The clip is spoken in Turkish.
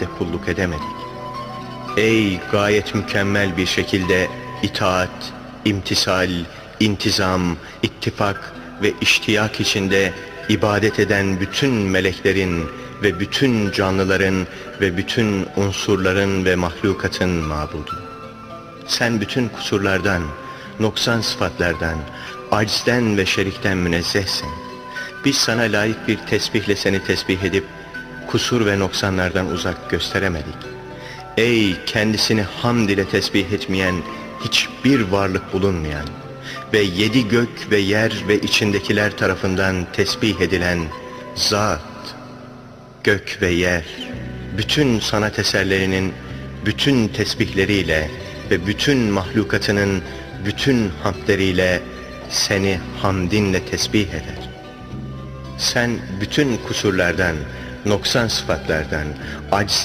taatte kulluk edemedik. Ey gayet mükemmel bir şekilde itaat, imtisal, intizam, ittifak ve iştiyak içinde ibadet eden bütün meleklerin ve bütün canlıların ve bütün unsurların ve mahlukatın mabudu. Sen bütün kusurlardan, noksan sıfatlardan, acizden ve şerikten münezzehsin. Biz sana layık bir tesbihle seni tesbih edip, kusur ve noksanlardan uzak gösteremedik. Ey kendisini hamd ile tesbih etmeyen, hiçbir varlık bulunmayan ve yedi gök ve yer ve içindekiler tarafından tesbih edilen zat, gök ve yer, bütün sanat eserlerinin bütün tesbihleriyle ve bütün mahlukatının bütün hamdleriyle seni hamdinle tesbih eder. Sen bütün kusurlardan, noksan sıfatlardan, aciz